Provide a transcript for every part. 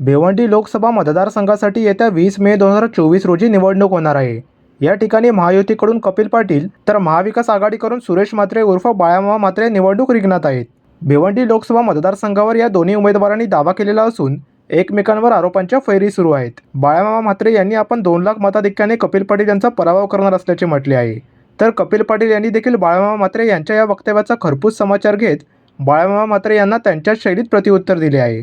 भिवंडी लोकसभा मतदारसंघासाठी येत्या वीस मे दोन हजार चोवीस रोजी निवडणूक होणार आहे. या ठिकाणी महायुतीकडून कपिल पाटील तर महाविकास आघाडीकडून सुरेश म्हात्रे उर्फ बाळामा म्हात्रे निवडणूक रिंगणात आहेत. भिवंडी लोकसभा मतदारसंघावर या दोन्ही उमेदवारांनी दावा केलेला असून एकमेकांवर आरोपांच्या फैरी सुरू आहेत. बाळामामा म्हात्रे यांनी आपण दोन लाख मताधिक्याने कपिल पाटील यांचा पराभव करणार असल्याचे म्हटले आहे. तर कपिल पाटील यांनी देखील बाळामामा म्हात्रे यांच्या या वक्तव्याचा खरपूस समाचार घेत बाळामामा म्हात्रे यांना त्यांच्याच शैलीत प्रतिउत्तर दिले आहे.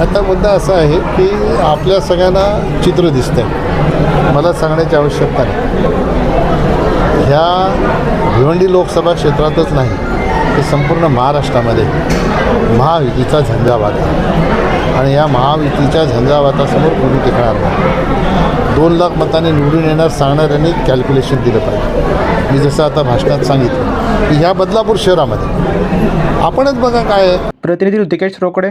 आता मुद्दा असा आहे की आपल्या सगळ्यांना चित्र दिसतंय. मला सांगण्याची आवश्यकता नाही. ह्या भिवंडी लोकसभा क्षेत्रातच नाही ते संपूर्ण महाराष्ट्रामध्ये महायुतीचा झंझावात आणि या महायुतीच्या झंझावातासमोर कोणी टिकणार नाही. दोन लाख मतांनी निवडून येणार सांगणाऱ्यांनी कॅल्क्युलेशन दिलं पाहिजे. मी जसं आता भाषणात सांगितलं की ह्या बदलापूर शहरामध्ये आपणच बघा काय आहे. प्रतिनिधी ऋतिकेश रोकडे.